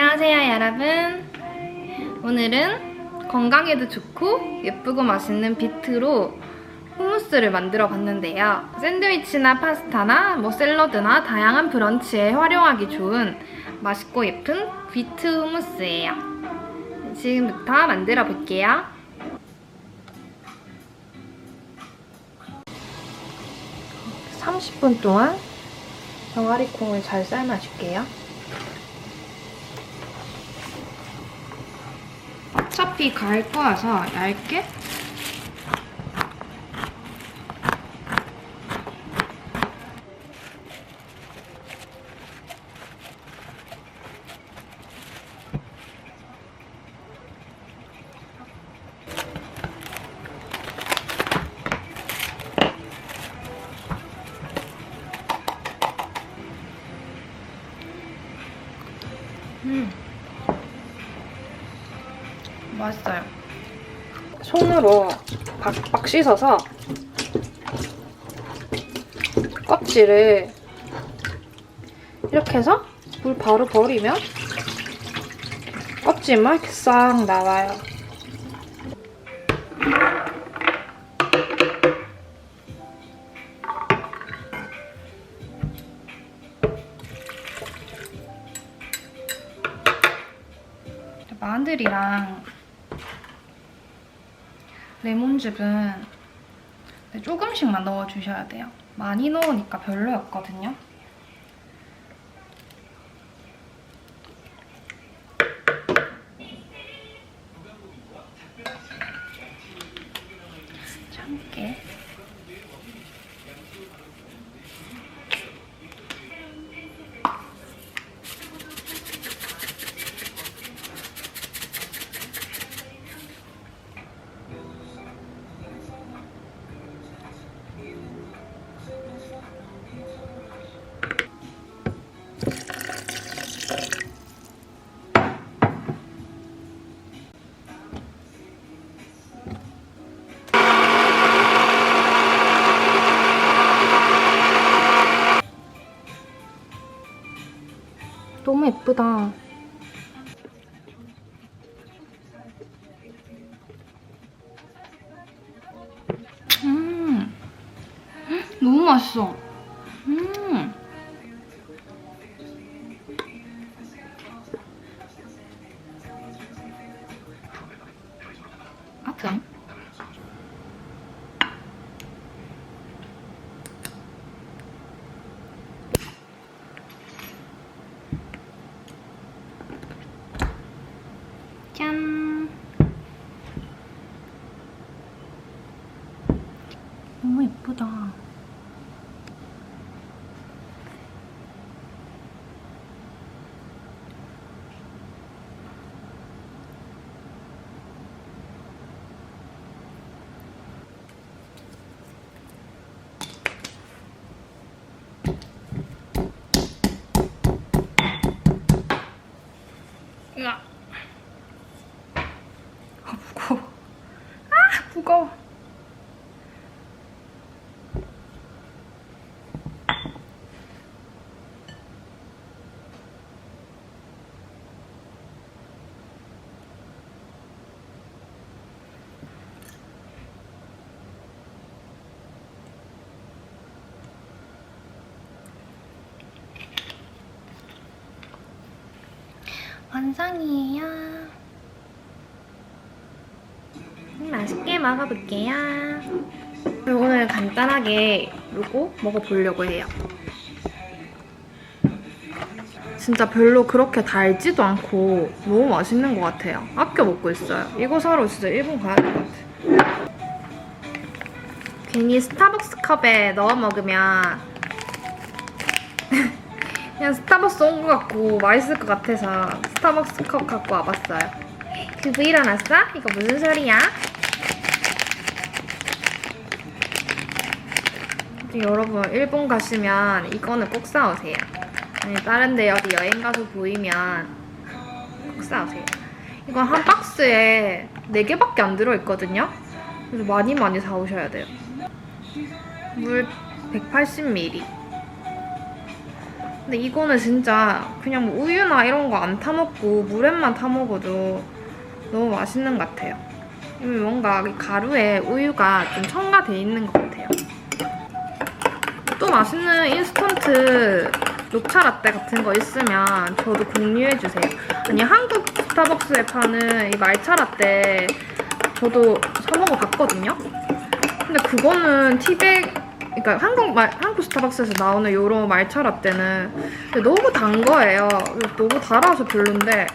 안녕하세요 여러분. 오늘은 건강에도 좋고 예쁘고 맛있는 비트로 후무스를 만들어 봤는데요. 샌드위치나 파스타나 뭐 샐러드나 다양한 브런치에 활용하기 좋은 맛있고 예쁜 비트 후무스예요. 지금부터 만들어 볼게요. 30분 동안 병아리 콩을 잘 삶아줄게요. 어차피 갈 거여서 얇게 음. 맛있어요. 손으로 박박 씻어서 껍질을 이렇게 해서 물 바로 버리면 껍질만 이렇게 싹 나와요. 마늘이랑 레몬즙은 네, 조금씩만 넣어주셔야 돼요. 많이 넣으니까 별로였거든요. 예쁘다. 음, 너무 맛있어. 음. 아, 참. 짠. 너무 예쁘다. 으아. 아, 무거워. 아, 무거워. 완성이에요. 음, 맛있게 먹어볼게요. 오늘 간단하게 요거 먹어보려고 해요. 진짜 별로 그렇게 달지도 않고 너무 맛있는 것 같아요. 아껴 먹고 있어요. 이거 사러 진짜 일본 가야 될 것 같아. 괜히 스타벅스 컵에 넣어 먹으면 그냥 스타벅스 온 것 같고 맛있을 것 같아서 스타벅스 컵 갖고 와봤어요. 그부 일어났어? 이거 무슨 소리야? 여러분 일본 가시면 이거는 꼭 사오세요. 다른 데 어디 여행 가서 보이면 꼭 사오세요. 이거 한 박스에 4개밖에 안 들어있거든요. 그래서 많이 많이 사오셔야 돼요. 물 180ml. 근데 이거는 진짜 그냥 뭐 우유나 이런 거 안 타먹고 물에만 타먹어도 너무 맛있는 것 같아요. 뭔가 이 가루에 우유가 좀 첨가돼 있는 것 같아요. 또 맛있는 인스턴트 녹차 라떼 같은 거 있으면 저도 공유해주세요. 아니 한국 스타벅스에 파는 이 말차 라떼 저도 사먹어 봤거든요. 근데 그거는 티백 그러니까 한국 말 한국 스타벅스에서 나오는 요런 말차 라떼는 너무 단 거예요. 너무 달아서 별론데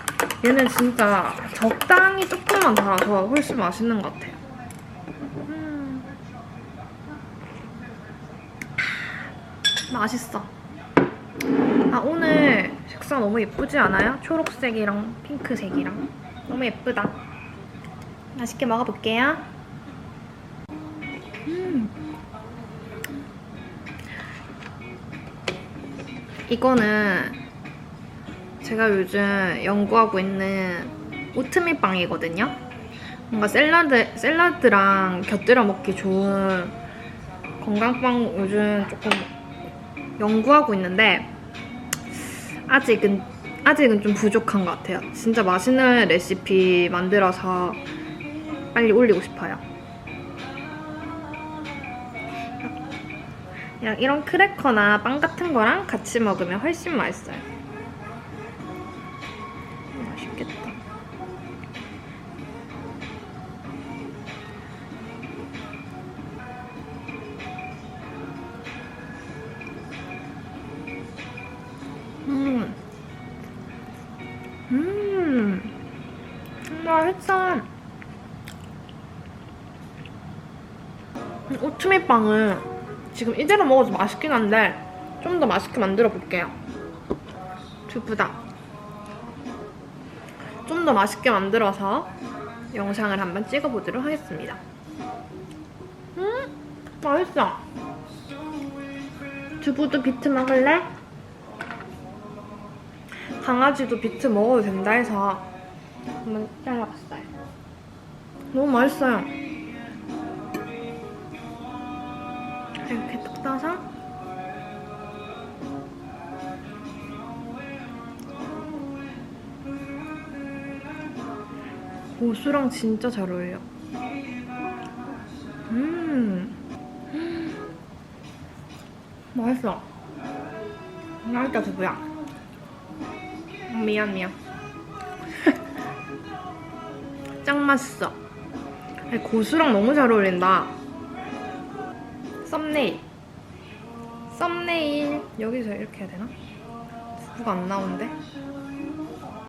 얘는 진짜 적당히 조금만 달아서 훨씬 맛있는 것 같아요. 맛있어. 아 오늘 색상 너무 예쁘지 않아요? 초록색이랑 핑크색이랑 너무 예쁘다. 맛있게 먹어볼게요. 음. 이거는 제가 요즘 연구하고 있는 오트밀 빵이거든요. 뭔가 샐러드 샐러드랑 곁들여 먹기 좋은 건강빵 요즘 조금 연구하고 있는데 아직은 아직은 좀 부족한 것 같아요. 진짜 맛있는 레시피 만들어서 빨리 올리고 싶어요. 그냥 이런 크래커나 빵 같은 거랑 같이 먹으면 훨씬 맛있어요. 맛있어. 오트밀 빵은 지금 이대로 먹어도 맛있긴 한데 좀 더 맛있게 만들어 볼게요. 두부 다. 좀 더 맛있게 만들어서 영상을 한번 찍어보도록 하겠습니다. 음, 맛있어. 두부도 비트 먹을래? 강아지도 비트 먹어도 된다 해서 한번 잘라봤어요. 너무 맛있어요. 이렇게 뚝 따서 고수랑 진짜 잘 어울려. 음, 맛있어. 맛있다 두부야. 미안 미안. 짱 맛있어. 고수랑 너무 잘 어울린다. 썸네일. 썸네일. 여기서 이렇게 해야 되나? 두부가 안 나오는데?